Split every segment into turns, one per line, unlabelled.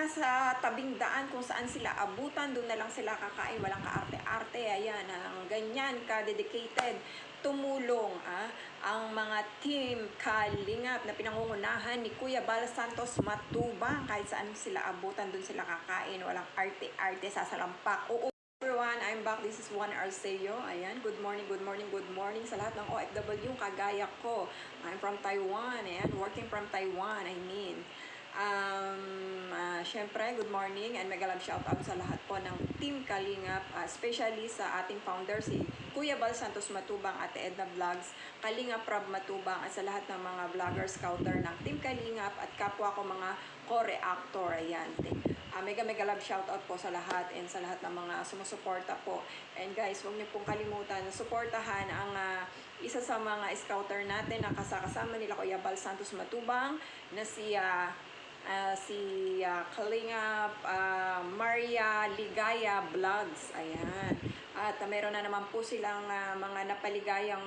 nga sa tabing daan kung saan sila abutan, doon na lang sila kakain, walang kaarte-arte, ayan, ang ganyan ka-dedicated, tumulong ah, ang mga team Kalingap na pinangungunahan ni Kuya Bal Santos Matubang, kahit saan sila abutan, doon sila kakain, walang arte-arte, sasalampak, oo, everyone, I'm back. This is Juan Arceo. Ayan, good morning, good morning, good morning sa lahat ng OFW kagaya ko. I'm from Taiwan. Ayan, working from Taiwan, I mean. Um, Siyempre, good morning and mega love shout out sa lahat po ng Team Kalingap, ah, especially sa ating founder si Kuya Bal Santos Matubang, Ate Edna Vlogs, Kalingap Rob Matubang at sa lahat ng mga vlogger scouter ng Team Kalingap at kapwa ko mga co-reactor. Ayan, Ah, mega mega love shout out po sa lahat and sa lahat ng mga sumusuporta po. And guys, huwag niyo pong kalimutan na suportahan ang ah, isa sa mga scouter natin na kasakasama nila Kuya Bal Santos Matubang na si ah, ah, si ah, Kalingap ah, Maria Ligaya Vlogs. Ayan. At ah, meron na naman po silang ah, mga napaligayang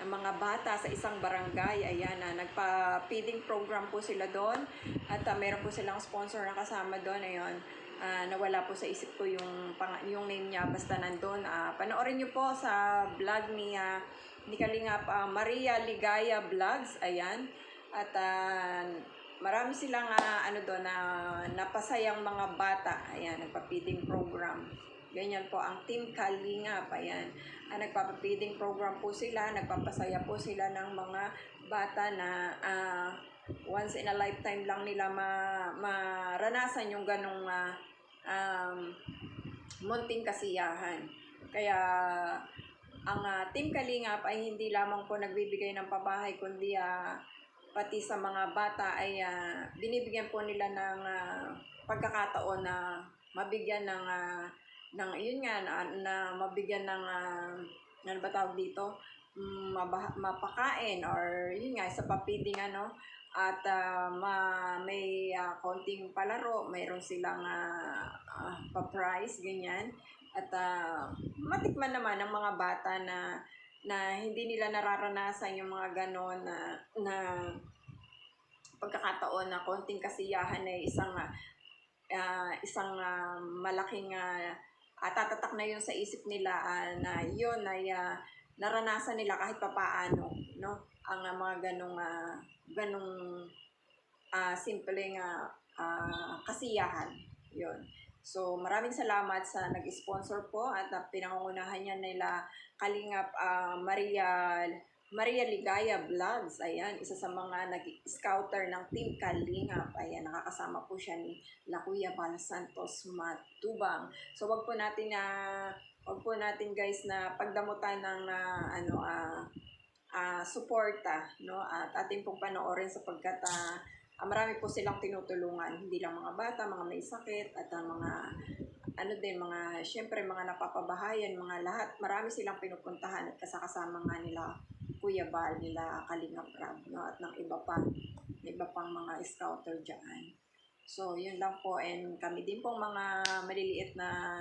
ng mga bata sa isang barangay. Ayan na, nagpa-feeding program po sila doon. At uh, meron po silang sponsor na kasama doon. Ayun, Ah, nawala po sa isip ko yung, yung name niya. Basta nandun. Ah, panoorin niyo po sa vlog ni, ah, ni Kalingap ah, Maria Ligaya Vlogs. Ayan. At ah, marami silang ah, ano doon na napasayang mga bata. Ayan, nagpa-feeding program. Ganyan po ang Team Kalingap. Ayan. Ah, nagpapapiding program po sila, nagpapasaya po sila ng mga bata na ah, once in a lifetime lang nila ma, maranasan yung ganong ah, um, munting kasiyahan. Kaya ang ah, Team Kalingap ay hindi lamang po nagbibigay ng pabahay kundi ah, pati sa mga bata ay ah, binibigyan po nila ng ah, pagkakataon na mabigyan ng ah, ng yun nga na, na mabigyan ng ah, ano ba tawag dito? Maba- mapakain or yun nga sa papiding ano at ah, ma, may ah, konting palaro mayroon silang ah, ah, pa-prize ganyan. At ah, matikman naman ng mga bata na na hindi nila nararanasan yung mga ganon na na pagkakataon na konting kasiyahan ay isang ah, isang ah, malaking uh, tatatak na yun sa isip nila ah, na yun ay ah, naranasan nila kahit papaano no? Ang ah, mga ganong ah, ganong ah, simpleng ah, ah, kasiyahan yun so maraming salamat sa nag-sponsor po at uh, pinangungunahan niya nila Kalingap ah, Maria Maria Ligaya Vlogs, ayan, isa sa mga nag-scouter ng Team Kalingap. Ayan, nakakasama po siya ni La Kuya Bal Santos Matubang. So, wag po natin na wag po natin guys na pagdamutan ng ah, ano ah ah, suporta, no? At ating pong panoorin sapagkat ah, ah, marami po silang tinutulungan, hindi lang mga bata, mga may sakit at ang mga ano din mga syempre mga napapabahayan, mga lahat, marami silang pinupuntahan at kasakasama nga nila Kuya Bal nila Kalingap Rab, no? At ng iba pa, iba pang mga scouter diyan. So, yun lang po and kami din pong mga maliliit na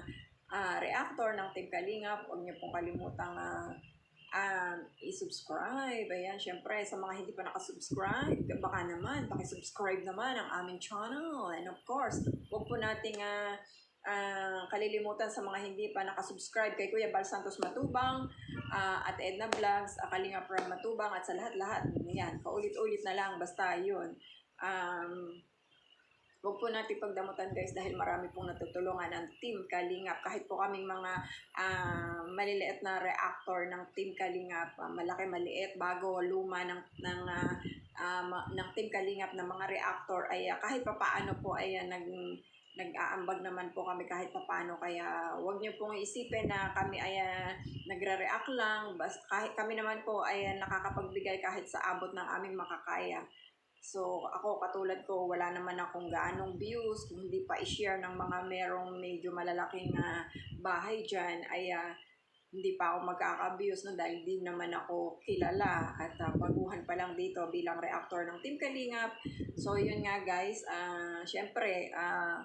ah, reactor ng Team Kalingap. Huwag niyo pong kalimutang ah, ah, i-subscribe. Ayan, syempre, sa mga hindi pa nakasubscribe, baka naman, pakisubscribe naman ang aming channel. And of course, huwag po nating ah, ah, kalilimutan sa mga hindi pa nakasubscribe kay Kuya Bal Santos Matubang, ah, at Edna Vlogs, uh, Kalinga Pram Matubang, at sa lahat-lahat. Yan, paulit-ulit na lang, basta yun. Um, Huwag po natin pagdamutan guys dahil marami pong natutulungan ng Team Kalingap. Kahit po kaming mga ah, maliliit na reactor ng Team Kalingap, ah, malaki, maliit, bago, luma ng, ng, ah, ah, ma- ng Team Kalingap na mga reactor ay ah, kahit papaano po ay ah, nag nag-aambag naman po kami kahit papaano. Kaya wag niyo pong isipin na kami ay ah, nagre-react lang. Bas kahit kami naman po ay ah, nakakapagbigay kahit sa abot ng aming makakaya So, ako katulad ko, wala naman akong gaanong views. Kung hindi pa i-share ng mga merong medyo malalaking ah, bahay dyan, ay ah, hindi pa ako magkaka-views no, dahil di naman ako kilala at ah, baguhan pa lang dito bilang reactor ng Team Kalingap. So, yun nga guys, ah syempre, ah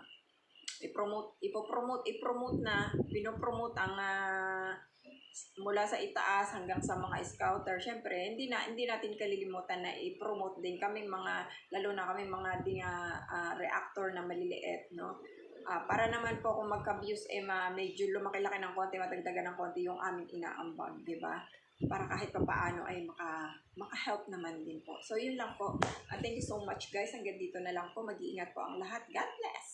i-promote, ipopromote, i-promote na, pinopromote ang ah, mula sa itaas hanggang sa mga scouter, syempre, hindi na hindi natin kalilimutan na i-promote din kaming mga lalo na kaming mga ding ah, ah, reactor na maliliit, no? Ah, para naman po kung magka-views eh ma, medyo lumaki-laki ng konti, matagdagan ng konti yung aming inaambag, di ba? Para kahit pa paano ay maka, maka-help naman din po. So, yun lang po. Ah, thank you so much guys. Hanggang dito na lang po. Mag-iingat po ang lahat. God bless!